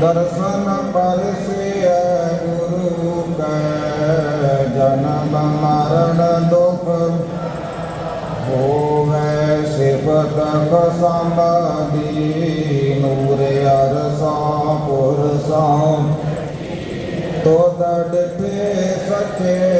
ਦਰਸ਼ਨ ਪਰਸਿਐ ਗੁਰੂ ਕੈ ਜਨਮ ਮਰਨ ਦੁਖ ਹੋਵੇ ਸਿਫਤ ਕਸੰਬਦੀ ਨੂਰ ਅਰਸਾਂ ਪੁਰਸਾਂ ਤੋ ਡਿਠੇ ਸਚੇ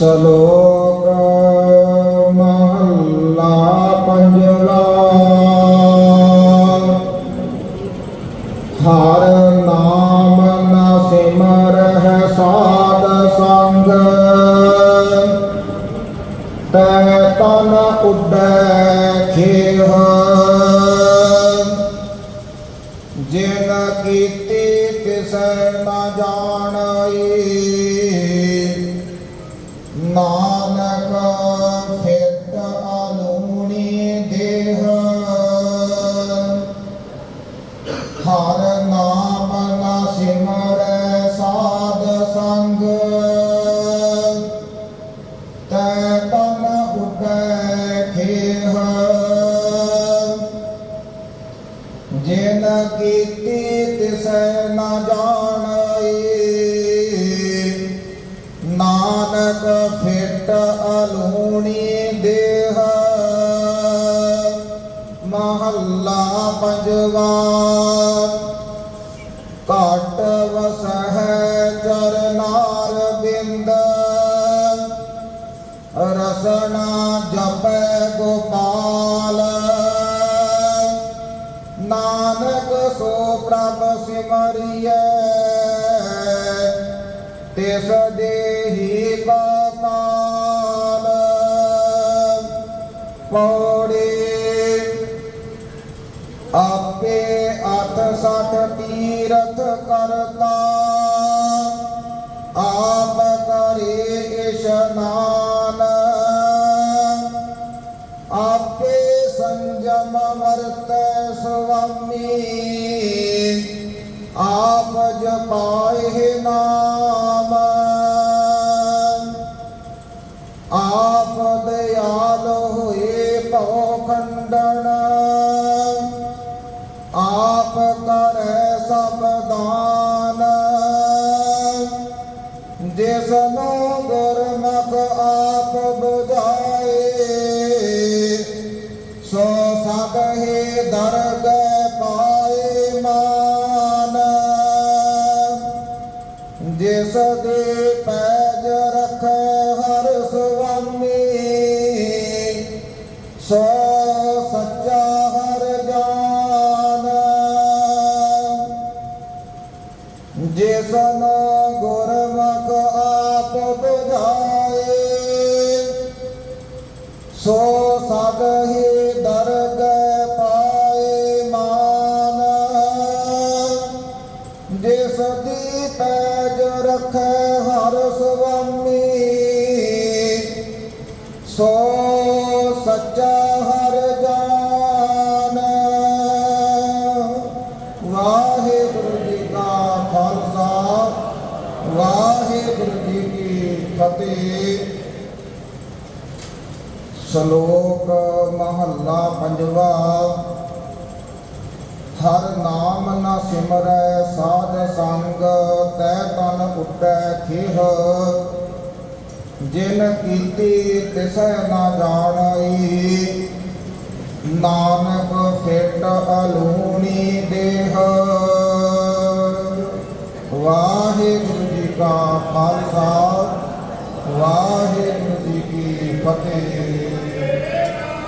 ਸ਼ਲੋਕ ਮਹੱਲਾ ਪੰਜਵਾ ਹਰ ਨਾਮ ਨਾ ਸਿਮਰਹਿ ਸਾਧ ਸੰਗ ਤੈ ਤਨ ਉਡੈ ਖੇਹ ਜਿਨ ਕੀਤੀ ਤਿਸੈ ਨ ਜਾਣਈ ਨਾਨਕ ਫਿਟ ਅਲੂਣੀ ਦੇਹ। ਹਰ ਨਾਮ ਨਾ ਸਿਮਰੈ ਸਾਧ ਸੰਗ। ਤੈ ਤਨ ਉਡੈ ਖੇਹ। ਜਿਨ ਕੀਤੀ ਤਿਸੈ ਨ ਜਾਣਈ ਨਾਨਕ ਫਿਟ ਅਲੂਣੀ ਦੇਹ। ਮਹੱਲਾ ਪੰਜਵਾ। ਘਟ ਵਸਹਿ ਚਰਨਾਰ ਬਿੰਦ। ਰਸਨਾ ਜਪੈ ਗੋਪਾਲ। ਨਾਨਕ ਸੋ ਪ੍ਰਭ ਸਿਮਰਿਐ। ਤਿਸ ਦੇਹੀ ਪਾਤਾਲ ਪੌੜੀ ਆਪੇ ਅਠ ਸਠ ਤੀਰਥ ਕਰਤਾ। ਆਪ ਕਰੇ ਇਸ਼ਨਾਨ ਆਪੇ ਸੰਜਮ ਵਰਤੈ ਸੁਆਮੀ। ਆਪ ਜਪਾਏ ਨਾਮ। ਆਪ ਕਰੈ ਸਭ ਦਾਨ। ਜਿਸ ਨੂੰ ਗੁਰਮੁਖ ਆਪ ਬੁਝਾਏ, ਸੋ ਸਗਹੇ ਦਰਗਹਿ ਪਾਏ ਮਾਨ। ਜਿਸ ਦੇ ਪੈ ਜਿਸ ਦੀ ਪੈਜ ਰਖੈ ਹਰ ਸੁਆਮੀ, ਸੋ ਸੱਚਾ ਹਰ ਜਾਨ। ਵਾਹਿਗੁਰੂ ਜੀ ਕਾ ਖਾਲਸਾ, ਵਾਹਿਗੁਰੂ ਜੀ ਕੀ ਫਤਿਹ। ਸ਼ਲੋਕ ਮਹੱਲਾ ਪੰਜਵਾ। ਹਰ ਨਾਮ ਨਾ ਸਿਮਰੈ ਸਾਧ ਸੰਗ, ਤੈ ਤਨ ਉੱਡੈ ਖੇਹ ਜਿਨ ਕੀਤੀ ਤਿਸੈ ਨ ਜਾਣਈ, ਨਾਨਕ ਫੇਟ ਅਲੂਣੀ ਦੇਹ। ਵਾਹਿਗੁਰੂ ਜੀ ਕਾ ਖਾਲਸਾ, ਵਾਹਿਗੁਰੂ ਜੀ ਕੀ ਫਤਿਹ।